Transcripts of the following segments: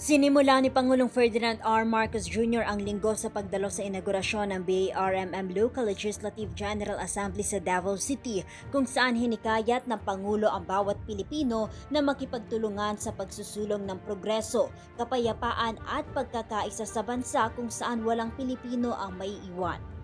Sinimula ni Pangulong Ferdinand R. Marcos Jr. ang linggo sa pagdalo sa inaugurasyon ng BARMM Local Legislative General Assembly sa Davao City kung saan hinikayat ng Pangulo ang bawat Pilipino na makipagtulungan sa pagsusulong ng progreso, kapayapaan at pagkakaisa sa bansa kung saan walang Pilipino ang maiiwan.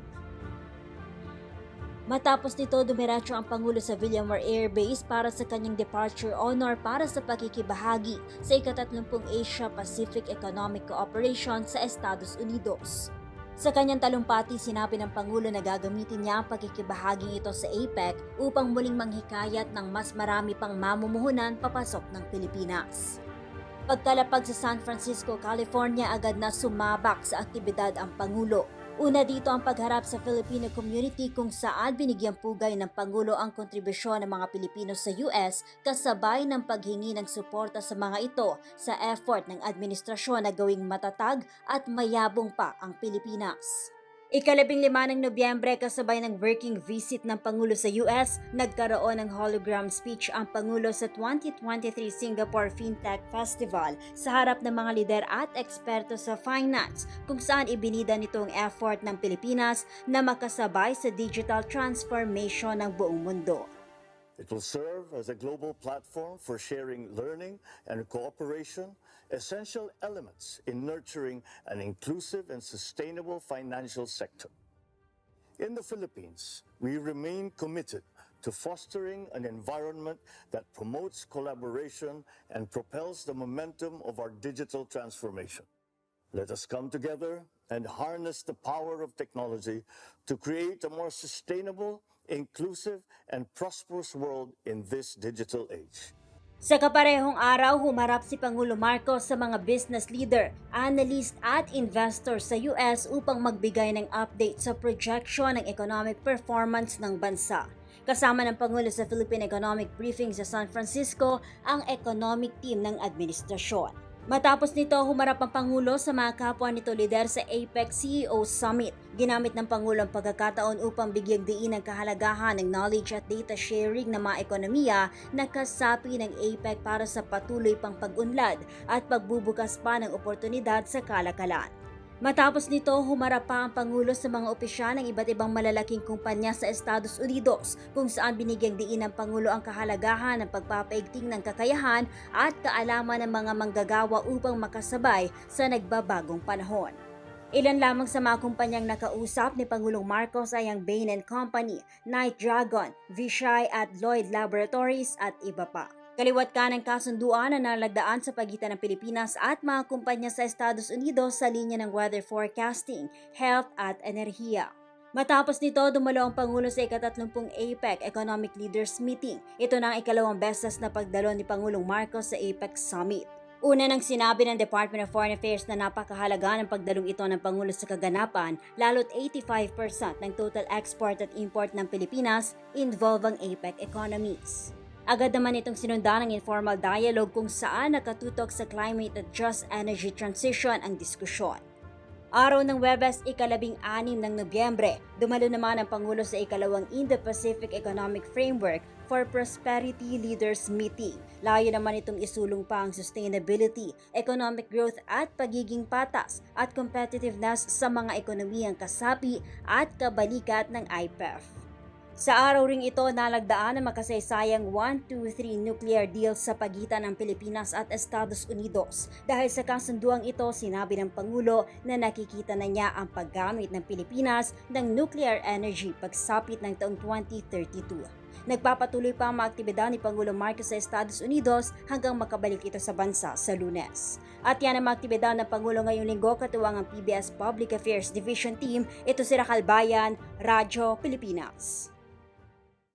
Matapos nito, dumiretso ang Pangulo sa Villamar Air Base para sa kanyang departure honor para sa pakikibahagi sa ikatatlumpung Asia-Pacific Economic Cooperation sa Estados Unidos. Sa kanyang talumpati, sinabi ng Pangulo na gagamitin niya ang pakikibahaging ito sa APEC upang muling manghikayat ng mas marami pang mamumuhunan papasok ng Pilipinas. Pagkalapag sa San Francisco, California, agad na sumabak sa aktibidad ang Pangulo. Una dito ang pagharap sa Filipino community kung saan binigyang pugay ng Pangulo ang kontribusyon ng mga Pilipino sa US kasabay ng paghingi ng suporta sa mga ito sa effort ng administrasyon na gawing matatag at mayabong pa ang Pilipinas. Ikalabing lima ng Nobyembre kasabay ng working visit ng Pangulo sa US, nagkaroon ng hologram speech ang Pangulo sa 2023 Singapore FinTech Festival sa harap ng mga lider at eksperto sa finance kung saan ibinida nito ang effort ng Pilipinas na makasabay sa digital transformation ng buong mundo. It will serve as a global platform for sharing learning and cooperation, essential elements in nurturing an inclusive and sustainable financial sector. In the Philippines, we remain committed to fostering an environment that promotes collaboration and propels the momentum of our digital transformation. Let us come together and harness the power of technology to create a more sustainable, inclusive, and prosperous world in this digital age. Sa kaparehong araw, humarap si Pangulo Marcos sa mga business leader, analyst at investor sa US upang magbigay ng update sa projection ng economic performance ng bansa. Kasama ng Pangulo sa Philippine Economic Briefing sa San Francisco ang economic team ng administrasyon. Matapos nito, humarap ang Pangulo sa mga kapwa nito lider sa APEC CEO Summit. Ginamit ng Pangulo ang pagkakataon upang bigyang diin ang kahalagahan ng knowledge at data sharing ng mga ekonomiya na kasapi ng APEC para sa patuloy pang pag-unlad at pagbubukas pa ng oportunidad sa kalakalan. Matapos nito, humarap pa ang Pangulo sa mga opisyal ng iba't ibang malalaking kumpanya sa Estados Unidos kung saan binigyang diin ng Pangulo ang kahalagahan ng pagpapaigting ng kakayahan at kaalaman ng mga manggagawa upang makasabay sa nagbabagong panahon. Ilan lamang sa mga kumpanyang nakausap ni Pangulong Marcos ay ang Bain Company, Night Dragon, Vishay at Lloyd Laboratories at iba pa. Kaliwat ka ng kasunduan na nalagdaan sa pagitan ng Pilipinas at mga kumpanya sa Estados Unidos sa linya ng weather forecasting, health at enerhiya. Matapos nito, dumalo ang Pangulo sa ikatatlumpung APEC Economic Leaders Meeting. Ito na ang ikalawang beses na pagdalo ni Pangulong Marcos sa APEC Summit. Una nang sinabi ng Department of Foreign Affairs na napakahalaga ng pagdalong ito ng Pangulo sa kaganapan, lalo't 85% ng total export at import ng Pilipinas involve ang APEC economies. Agad naman itong sinundan ng informal dialogue kung saan nakatutok sa climate at just energy transition ang diskusyon. Araw ng Webes, ikalabing anim ng Nobyembre, dumalo naman ang Pangulo sa ikalawang Indo-Pacific Economic Framework for Prosperity Leaders Meeting. Layo naman itong isulong pa ang sustainability, economic growth at pagiging patas at competitiveness sa mga ekonomiyang kasapi at kabalikat ng IPEF. Sa araw ring ito, nalagdaan ang makasaysayang 1-2-3 nuclear deals sa pagitan ng Pilipinas at Estados Unidos. Dahil sa kasunduang ito, sinabi ng Pangulo na nakikita na niya ang paggamit ng Pilipinas ng nuclear energy pagsapit ng taong 2032. Nagpapatuloy pa ang mga aktibidad ni Pangulo Marcos sa Estados Unidos hanggang makabalik ito sa bansa sa lunes. At yan ang mga aktibidad ng Pangulo ngayong linggo katuwang ang PBS Public Affairs Division Team. Ito si Racal Bayan, Radyo Pilipinas.